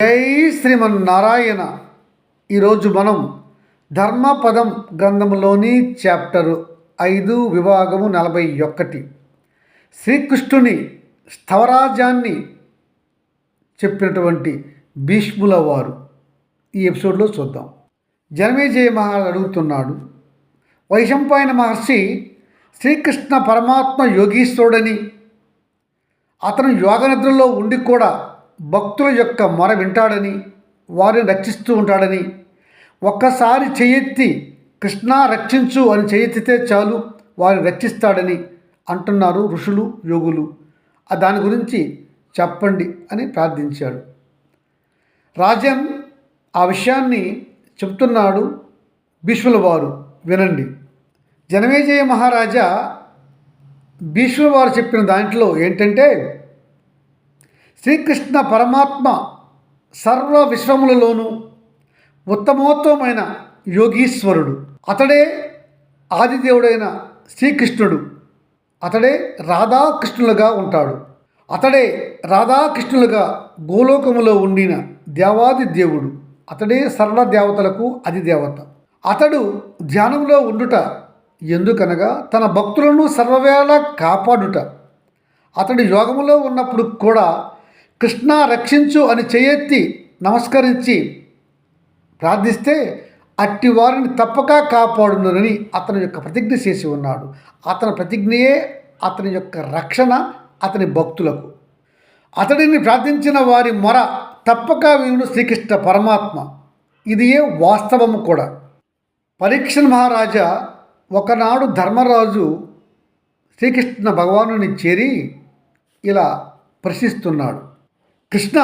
జై శ్రీమన్నారాయణ. ఈరోజు మనం ధర్మపదం గ్రంథంలోని చాప్టరు ఐదు విభాగము నలభై ఒకటి శ్రీకృష్ణుని స్థవరాజాన్ని చెప్పినటువంటి భీష్ముల వారు ఈ ఎపిసోడ్లో చూద్దాం. జనమేజయ మహారాజు అడుగుతున్నాడు వైశంపాయన మహర్షి శ్రీకృష్ణ పరమాత్మ యోగీశ్వరుడని అతను యోగనిద్రలో ఉండి కూడా భక్తుల యొక్క మొర వింటాడని వారిని రక్షిస్తూ ఉంటాడని ఒక్కసారి చేయెత్తి కృష్ణ రక్షించు అని చేయెత్తితే చాలు వారిని రక్షిస్తాడని అంటున్నారు ఋషులు యోగులు. దాని గురించి చెప్పండి అని ప్రార్థించాడు. రాజన్ ఆ విషయాన్ని చెప్తున్నాడు భీష్ముల వారు వినండి. జనమేజయ మహారాజా భీష్ముల వారు చెప్పిన దాంట్లో ఏంటంటే శ్రీకృష్ణ పరమాత్మ సర్వ విశ్వములలోనూ ఉత్తమోత్తమైన యోగీశ్వరుడు. అతడే ఆదిదేవుడైన శ్రీకృష్ణుడు. అతడే రాధాకృష్ణులుగా ఉంటాడు. అతడే రాధాకృష్ణులుగా గోలోకములో ఉండిన దేవాది దేవుడు. అతడే సర్వ దేవతలకు అధిదేవత. అతడు ధ్యానంలో ఉండుట ఎందుకనగా తన భక్తులను సర్వవేళ కాపాడుట. అతడు యోగములో ఉన్నప్పుడు కూడా కృష్ణ రక్షించు అని చేయెత్తి నమస్కరించి ప్రార్థిస్తే అట్టి వారిని తప్పక కాపాడునని అతని యొక్క ప్రతిజ్ఞ చేసి ఉన్నాడు. అతని ప్రతిజ్ఞయే అతని యొక్క రక్షణ అతని భక్తులకు. అతడిని ప్రార్థించిన వారి మొర తప్పక వీరుడు శ్రీకృష్ణ పరమాత్మ. ఇది ఏ వాస్తవము కూడా. పరీక్ష మహారాజా ఒకనాడు ధర్మరాజు శ్రీకృష్ణ భగవానుని చేరి ఇలా ప్రశ్నిస్తున్నాడు. కృష్ణ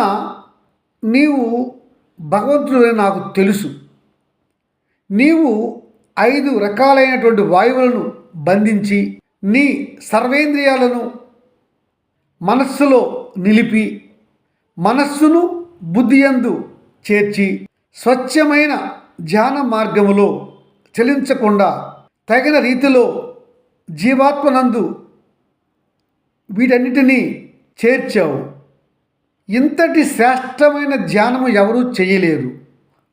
నీవు భగవంతుడే నాకు తెలుసు. నీవు ఐదు రకాలైనటువంటి వాయువులను బంధించి నీ సర్వేంద్రియాలను మనస్సులో నిలిపి మనస్సును బుద్ధియందు చేర్చి స్వచ్ఛమైన ధ్యాన మార్గములో చలించకుండా తగిన రీతిలో జీవాత్మనందు వీటన్నిటినీ చేర్చావు. ఇంతటి శ్రేష్టమైన ధ్యానము ఎవరూ చేయలేరు.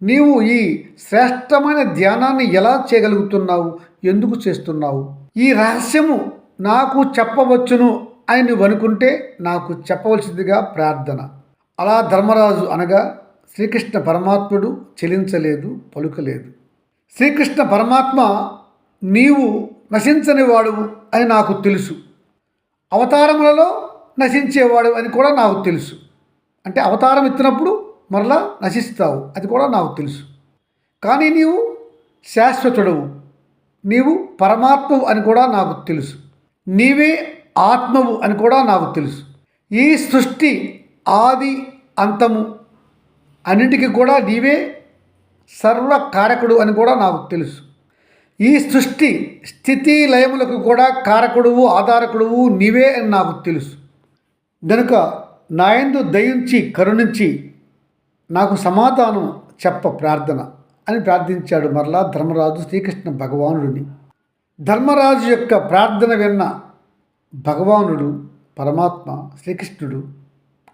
నీవు ఈ శ్రేష్టమైన ధ్యానాన్ని ఎలా చేయగలుగుతున్నావు? ఎందుకు చేస్తున్నావు? ఈ రహస్యము నాకు చెప్పవచ్చును అని నువ్వు అనుకుంటే నాకు చెప్పవలసిందిగా ప్రార్థన. అలా ధర్మరాజు అనగా శ్రీకృష్ణ పరమాత్ముడు చెలించలేదు పలుకలేదు. శ్రీకృష్ణ పరమాత్మ నీవు నశించని వాడువు అని నాకు తెలుసు. అవతారములలో నశించేవాడు అని కూడా నాకు తెలుసు. అంటే అవతారం ఎత్తినప్పుడు మరలా నశిస్తావు. అది కూడా నాకు తెలుసు. కానీ నీవు శాశ్వతుడవు. నీవు పరమాత్మవు అని కూడా నాకు తెలుసు. నీవే ఆత్మవు అని కూడా నాకు తెలుసు. ఈ సృష్టి ఆది అంతము అన్నింటికి కూడా నీవే సర్వకారకుడు అని కూడా నాకు తెలుసు. ఈ సృష్టి స్థితి లయములకు కూడా కారకుడువు ఆధారకుడువు నీవే అని నాకు తెలుసు. గనుక నాయందు దయించి కరుణించి నాకు సమాధానం చెప్ప ప్రార్థన అని ప్రార్థించాడు మరలా ధర్మరాజు శ్రీకృష్ణ భగవానుడిని. ధర్మరాజు యొక్క ప్రార్థన విన్న భగవానుడు పరమాత్మ శ్రీకృష్ణుడు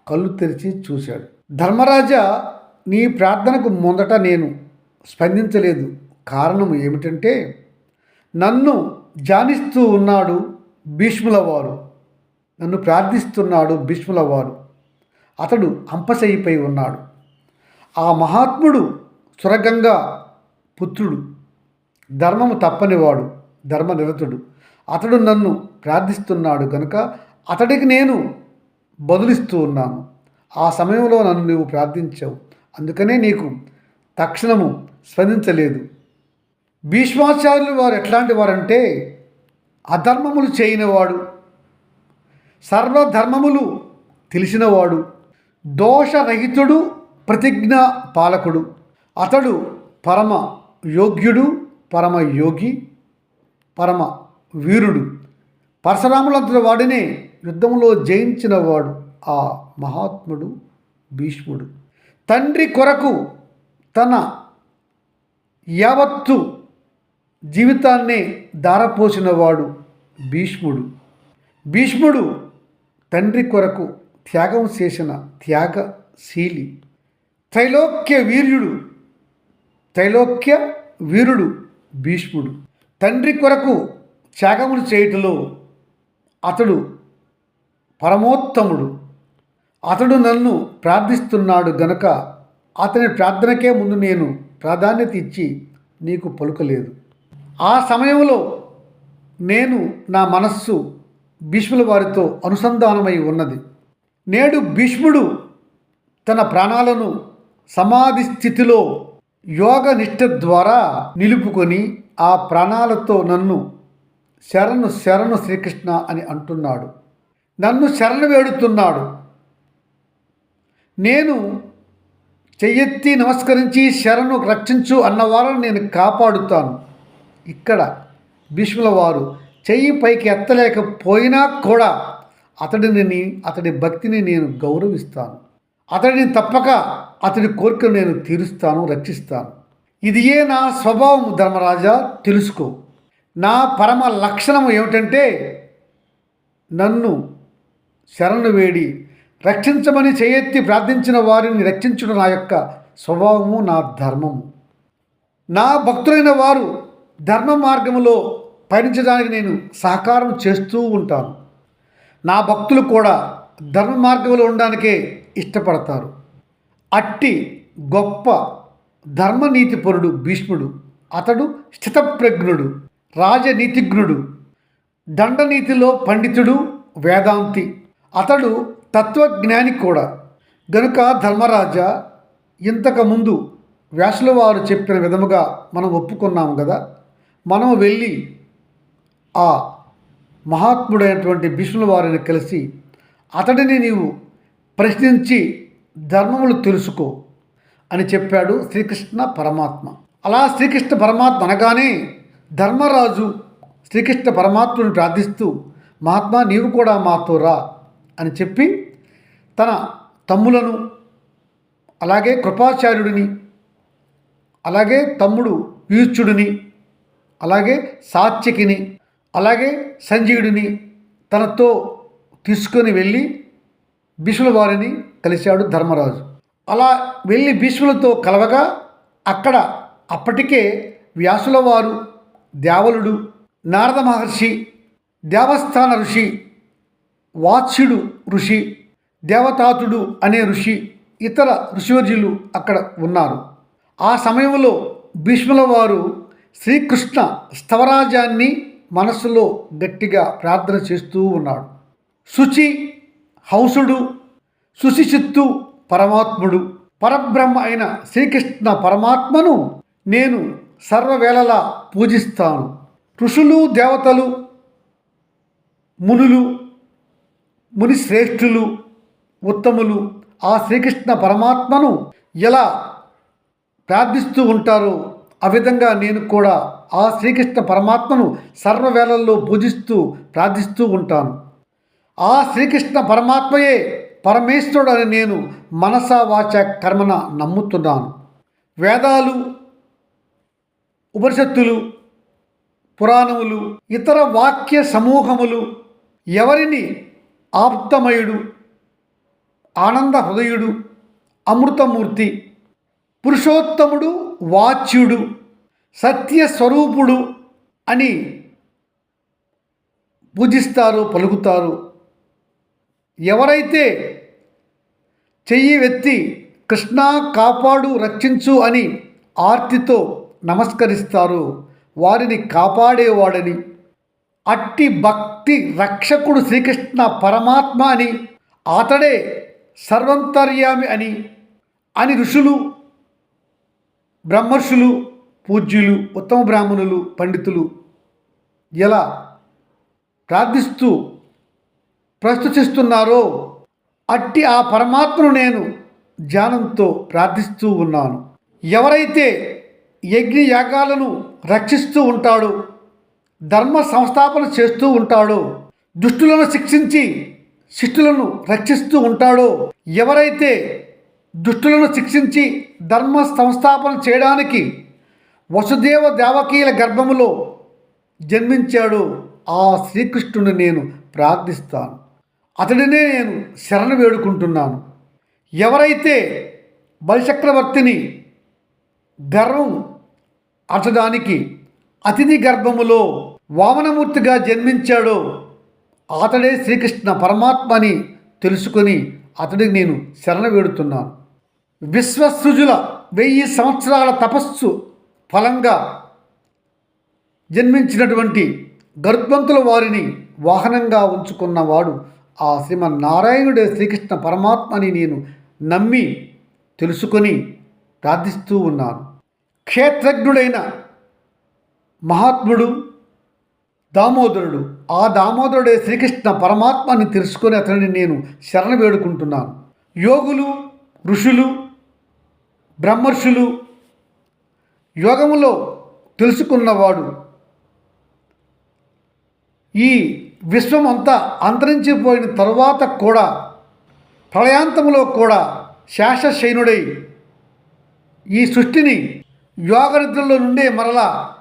కళ్ళు తెరిచి చూశాడు. ధర్మరాజా నీ ప్రార్థనకు ముందట నేను స్పందించలేదు. కారణం ఏమిటంటే నన్ను జానిస్తూ ఉన్నాడు భీష్ముల వారు నన్ను ప్రార్థిస్తున్నాడు భీష్ముల వారు అతడు అంపశయ్యపై ఉన్నాడు. ఆ మహాత్ముడు సురగంగా పుత్రుడు. ధర్మము తప్పనివాడు ధర్మనిరతుడు అతడు నన్ను ప్రార్థిస్తున్నాడు కనుక అతడికి నేను బదులిస్తూ ఉన్నాను. ఆ సమయంలో నన్ను నీవు ప్రార్థించావు. అందుకనే నీకు తక్షణము స్పందించలేదు. భీష్మాచార్యులు వారు ఎట్లాంటి వారంటే అధర్మములు చేయనివాడు సర్వధర్మములు తెలిసినవాడు దోషరహితుడు ప్రతిజ్ఞ పాలకుడు. అతడు పరమ యోగ్యుడు పరమ యోగి పరమ వీరుడు. పరశురాములంతటి వాడినే యుద్ధంలో జయించిన వాడు ఆ మహాత్ముడు భీష్ముడు. తండ్రి కొరకు తన యావత్తు జీవితాన్నే దారపోసినవాడు భీష్ముడు. భీష్ముడు తండ్రి కొరకు త్యాగం చేసిన త్యాగశీలి. త్రైలోక్య వీర్యుడు త్రైలోక్య వీరుడు భీష్ముడు. తండ్రి కొరకు త్యాగములు చేయుటలో అతడు పరమోత్తముడు. అతడు నన్ను ప్రార్థిస్తున్నాడు గనక అతని ప్రార్థనకే ముందు నేను ప్రాధాన్యత ఇచ్చి నీకు పలుకలేదు. ఆ సమయంలో నేను నా మనస్సు భీష్ముల వారితో అనుసంధానమై ఉన్నది. నేడు భీష్ముడు తన ప్రాణాలను సమాధి స్థితిలో యోగ నిష్ట ద్వారా నిలుపుకొని ఆ ప్రాణాలతో నన్ను శరణు శరణు శ్రీకృష్ణ అని అంటున్నాడు. నన్ను శరణు వేడుతున్నాడు. నేను చెయ్యెత్తి నమస్కరించి శరణు రక్షించు అన్నవారని నేను కాపాడుతాను. ఇక్కడ భీష్ముల వారు చెయ్యి పైకి ఎత్తలేకపోయినా కూడా అతడిని అతడి భక్తిని నేను గౌరవిస్తాను. అతడిని తప్పక అతడి కోరికను నేను తీరుస్తాను రక్షిస్తాను. ఇదియే నా స్వభావం ధర్మరాజా తెలుసుకో. నా పరమ లక్షణం ఏమిటంటే నన్ను శరణు వేడి రక్షించమని చేయెత్తి ప్రార్థించిన వారిని రక్షించడం నా యొక్క స్వభావము నా ధర్మము. నా భక్తులైన వారు ధర్మ మార్గములో పయనించడానికి నేను సహకారం చేస్తూ ఉంటాను. నా భక్తులు కూడా ధర్మ మార్గంలో ఉండడానికే ఇష్టపడతారు. అట్టి గొప్ప ధర్మనీతిపరుడు భీష్ముడు అతడు స్థితప్రజ్ఞుడు రాజనీతిజ్ఞుడు దండనీతిలో పండితుడు వేదాంతి అతడు తత్వజ్ఞాని కూడా. గనుక ధర్మరాజా ఇంతకుముందు వ్యాసుల వారు చెప్పిన విధముగా మనం ఒప్పుకున్నాము కదా మనం వెళ్ళి ఆ మహాత్ముడైనటువంటి భీష్ముల వారిని కలిసి అతడిని నీవు ప్రశ్నించి ధర్మములు తెలుసుకో అని చెప్పాడు శ్రీకృష్ణ పరమాత్మ. అలా శ్రీకృష్ణ పరమాత్మ అనగానే ధర్మరాజు శ్రీకృష్ణ పరమాత్మను ప్రార్థిస్తూ మహాత్మా నీవు కూడా మాతో రా అని చెప్పి తన తమ్ములను అలాగే కృపాచార్యుడిని అలాగే తమ్ముడు పీర్చుడిని అలాగే సాత్యకిని అలాగే సంజీవుడిని తనతో తీసుకొని వెళ్ళి భీష్ముల వారిని కలిశాడు ధర్మరాజు. అలా వెళ్ళి భీష్ములతో కలవగా అక్కడ అప్పటికే వ్యాసుల వారు దేవలుడు నారద మహర్షి దేవస్థాన ఋషి వాత్స్యుడు ఋషి దేవతాతుడు అనే ఋషి ఇతర ఋషివర్యులు అక్కడ ఉన్నారు. ఆ సమయంలో భీష్ముల వారు శ్రీకృష్ణ స్తవరాజాన్ని మనస్సులో గట్టిగా ప్రార్థన చేస్తూ ఉన్నాడు. శుచి హంసుడు సుశిచిత్తు పరమాత్ముడు. పరబ్రహ్మ అయిన శ్రీకృష్ణ పరమాత్మను నేను సర్వవేళలా పూజిస్తాను. ఋషులు దేవతలు మునులు ముని శ్రేష్ఠులు ఉత్తములు ఆ శ్రీకృష్ణ పరమాత్మను ఎలా ప్రార్థిస్తూ ఉంటారో ఆ విధంగా నేను కూడా ఆ శ్రీకృష్ణ పరమాత్మను సర్వవేళల్లో పూజిస్తూ ప్రార్థిస్తూ ఉంటాను. ఆ శ్రీకృష్ణ పరమాత్మయే పరమేశ్వరుడని నేను మనసా వాచ కర్మన నమ్ముతున్నాను. వేదాలు ఉపనిషత్తులు పురాణములు ఇతర వాక్య సమూహములు ఎవరిని ఆప్తమయుడు ఆనంద హృదయుడు అమృతమూర్తి పురుషోత్తముడు వాచ్యుడు సత్యస్వరూపుడు అని పూజిస్తారు పలుకుతారు. ఎవరైతే చెయ్యి వెత్తి కృష్ణ కాపాడు రక్షించు అని ఆర్తితో నమస్కరిస్తారు వారిని కాపాడేవాడని. అట్టి భక్తి రక్షకుడు శ్రీకృష్ణ పరమాత్మ అని అతడే సర్వంతర్యామి అని అని ఋషులు బ్రహ్మర్షులు పూజ్యులు ఉత్తమ బ్రాహ్మణులు పండితులు ఎలా ప్రార్థిస్తూ ప్రస్తుతిస్తున్నారో అట్టి ఆ పరమాత్మను నేను ధ్యానంతో ప్రార్థిస్తూ ఉన్నాను. ఎవరైతే యజ్ఞ యాగాలను రక్షిస్తూ ఉంటాడో ధర్మ సంస్థాపన చేస్తూ ఉంటాడో దుష్టులను శిక్షించి శిష్టులను రక్షిస్తూ ఉంటాడో ఎవరైతే దుష్టులను శిక్షించి ధర్మ సంస్థాపన చేయడానికి వసుదేవ దేవకీల గర్భములో జన్మించాడో ఆ శ్రీకృష్ణుని నేను ప్రార్థిస్తాను. అతడినే నేను శరణ వేడుకుంటున్నాను. ఎవరైతే బలిచక్రవర్తిని గర్వం అచడానికి అతిథి గర్భములో వామనమూర్తిగా జన్మించాడో అతడే శ్రీకృష్ణ పరమాత్మని తెలుసుకొని అతడికి నేను శరణ వేడుతున్నాను. విశ్వసృజుల వెయ్యి సంవత్సరాల తపస్సు ఫలంగా జన్మించినటువంటి గర్భంతుల వారిని వాహనంగా ఉంచుకున్నవాడు ఆ శ్రీమన్నారాయణుడే శ్రీకృష్ణ పరమాత్మని నేను నమ్మి తెలుసుకొని ప్రార్థిస్తూ ఉన్నాను. క్షేత్రజ్ఞుడైన మహాత్ముడు దామోదరుడు ఆ దామోదరుడే శ్రీకృష్ణ పరమాత్మని తెలుసుకొని అతనిని నేను శరణ వేడుకుంటున్నాను. యోగులు ఋషులు బ్రహ్మర్షులు యోగములో తెలుసుకున్నవాడు. ఈ విశ్వం అంతా అంతరించిపోయిన తర్వాత కూడా ప్రళయాంతములో కూడా శాశ్వశైనుడై ఈ సృష్టిని యోగనిద్రలో నుండే మరలా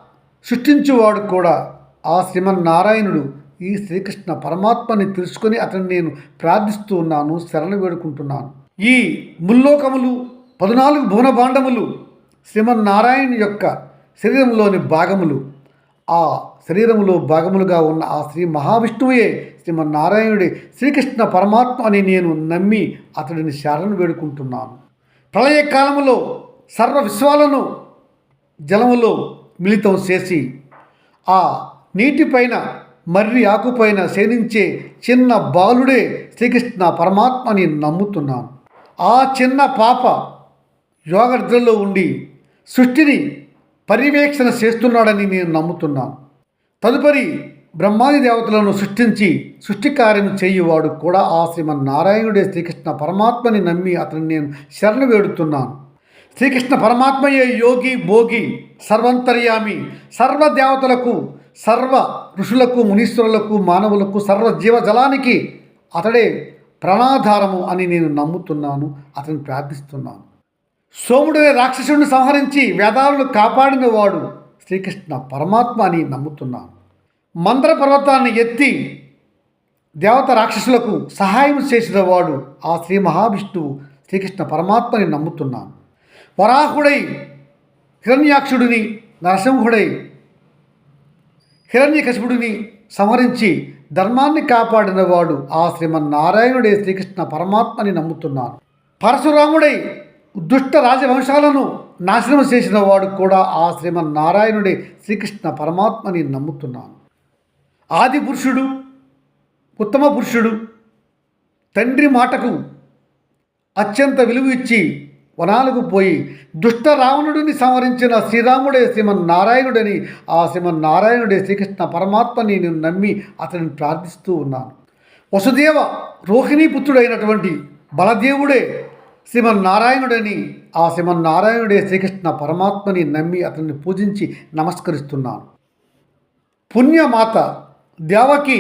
సృష్టించువాడు కూడా ఆ శ్రీమన్నారాయణుడు. ఈ శ్రీకృష్ణ పరమాత్మని తెలుసుకొని అతన్ని నేను ప్రార్థిస్తూ ఉన్నాను శరణ వేడుకుంటున్నాను. ఈ ముల్లోకములు పద్నాలుగు భువన భాండములు శ్రీమన్నారాయణ యొక్క శరీరంలోని భాగములు. ఆ శరీరములో భాగములుగా ఉన్న ఆ శ్రీ మహావిష్ణువే శ్రీమన్నారాయణుడి శ్రీకృష్ణ పరమాత్మ అని నేను నమ్మి అతడిని శరణ వేడుకుంటున్నాను. ప్రళయ కాలములో సర్వ విశ్వాలను జలములో మిళితం చేసి ఆ నీటిపైన మర్రి ఆకుపైన సేనించే చిన్న బాలుడే శ్రీకృష్ణ పరమాత్మని నమ్ముతున్నాను. ఆ చిన్న పాప యోగనిద్రలో ఉండి సృష్టిని పర్యవేక్షణ చేస్తున్నాడని నేను నమ్ముతున్నాను. తదుపరి బ్రహ్మాది దేవతలను సృష్టించి సృష్టి కార్యం చేయువాడు కూడా ఆ శ్రీమన్నారాయణుడే శ్రీకృష్ణ పరమాత్మని నమ్మి అతన్ని నేను శరణ వేడుతున్నాను. శ్రీకృష్ణ పరమాత్మయే యోగి భోగి సర్వంతర్యామి సర్వదేవతలకు సర్వ ఋషులకు మునీశ్వరులకు మానవులకు సర్వ జీవజలానికి అతడే ప్రాణాధారము అని నేను నమ్ముతున్నాను అతన్ని ప్రార్థిస్తున్నాను. సోముడే రాక్షసుడిని సంహరించి వేదాలను కాపాడిన వాడు శ్రీకృష్ణ పరమాత్మ అని నమ్ముతున్నాను మంత్ర పర్వతాన్ని ఎత్తి దేవత రాక్షసులకు సహాయం చేసిన వాడు ఆ శ్రీ మహావిష్ణువు శ్రీకృష్ణ పరమాత్మని నమ్ముతున్నాను వరాహుడై హిరణ్యాక్షుడిని నరసింహుడై హిరణ్యకశిపుడిని సంహరించి ధర్మాన్ని కాపాడిన వాడు ఆ శ్రీమన్నారాయణుడే శ్రీకృష్ణ పరమాత్మని నమ్ముతున్నాను పరశురాముడై దుష్ట రాజవంశాలను నాశనం చేసిన వాడు కూడా ఆ శ్రీమన్నారాయణుడే శ్రీకృష్ణ పరమాత్మని నమ్ముతున్నాను. ఆది పురుషుడు ఉత్తమ పురుషుడు తండ్రి మాటకు అత్యంత విలువ ఇచ్చి వనాలకు పోయి దుష్ట రావణుడిని సంవరించిన శ్రీరాముడే శ్రీమన్నారాయణుడని ఆ శ్రీమన్నారాయణుడే శ్రీకృష్ణ పరమాత్మని నేను నమ్మి అతనిని ప్రార్థిస్తూ ఉన్నాను. వసుదేవ రోహిణీపుత్రుడైనటువంటి బలదేవుడే శ్రీమన్నారాయణుడని ఆ శ్రీమన్నారాయణుడే శ్రీకృష్ణ పరమాత్మని నమ్మి అతన్ని పూజించి నమస్కరిస్తున్నాను. పుణ్యమాత దేవకి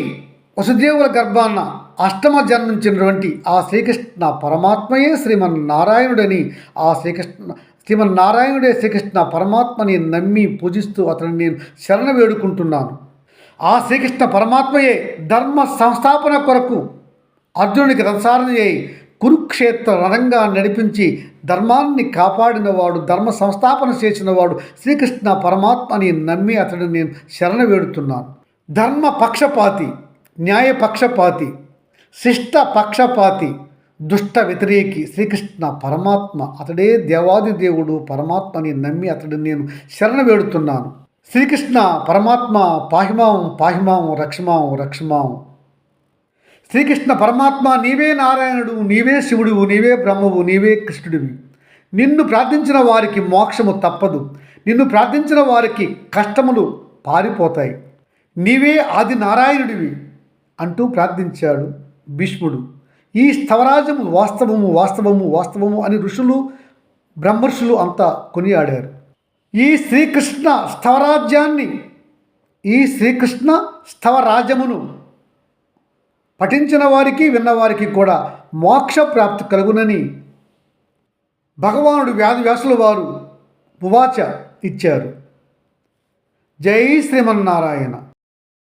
వసుదేవుల గర్భాన్న అష్టమ జన్మించినటువంటి ఆ శ్రీకృష్ణ పరమాత్మయే శ్రీమన్నారాయణుడని ఆ శ్రీకృష్ణ శ్రీమన్నారాయణుడే శ్రీకృష్ణ పరమాత్మని నమ్మి పూజిస్తూ అతన్ని నేను శరణ వేడుకుంటున్నాను. ఆ శ్రీకృష్ణ పరమాత్మయే ధర్మ సంస్థాపన కొరకు అర్జునుడికి రథసారథి చేయి కురుక్షేత్ర రణంగా నడిపించి ధర్మాన్ని కాపాడినవాడు ధర్మ సంస్థాపన చేసినవాడు శ్రీకృష్ణ పరమాత్మని నమ్మి అతడిని నేను శరణ వేడుతున్నాను. ధర్మ పక్షపాతి న్యాయ పక్షపాతి శిష్ట పక్షపాతి దుష్ట వ్యతిరేకి శ్రీకృష్ణ పరమాత్మ అతడే దేవాది దేవుడు పరమాత్మని నమ్మి అతడిని నేను శరణ వేడుతున్నాను. శ్రీకృష్ణ పరమాత్మ పాహిమాం పాహిమాం రక్షమాం రక్షమాం. శ్రీకృష్ణ పరమాత్మ నీవే నారాయణుడు నీవే శివుడు నీవే బ్రహ్మవు నీవే కృష్ణుడివి. నిన్ను ప్రార్థించిన వారికి మోక్షము తప్పదు. నిన్ను ప్రార్థించిన వారికి కష్టములు పారిపోతాయి. నీవే ఆది నారాయణుడివి అంటూ ప్రార్థించాడు భీష్ముడు. ఈ స్థవరాజము వాస్తవము వాస్తవము వాస్తవము అని ఋషులు బ్రహ్మర్షులు అంతా కొనియాడారు. ఈ శ్రీకృష్ణ స్థవరాజ్యాన్ని ఈ శ్రీకృష్ణ స్థవరాజ్యమును పఠించిన వారికి విన్నవారికి కూడా మోక్ష ప్రాప్తి కలుగునని భగవానుడు వ్యాధి వ్యాసుల వారు ఉవాచ ఇచ్చారు. జై శ్రీమన్నారాయణ.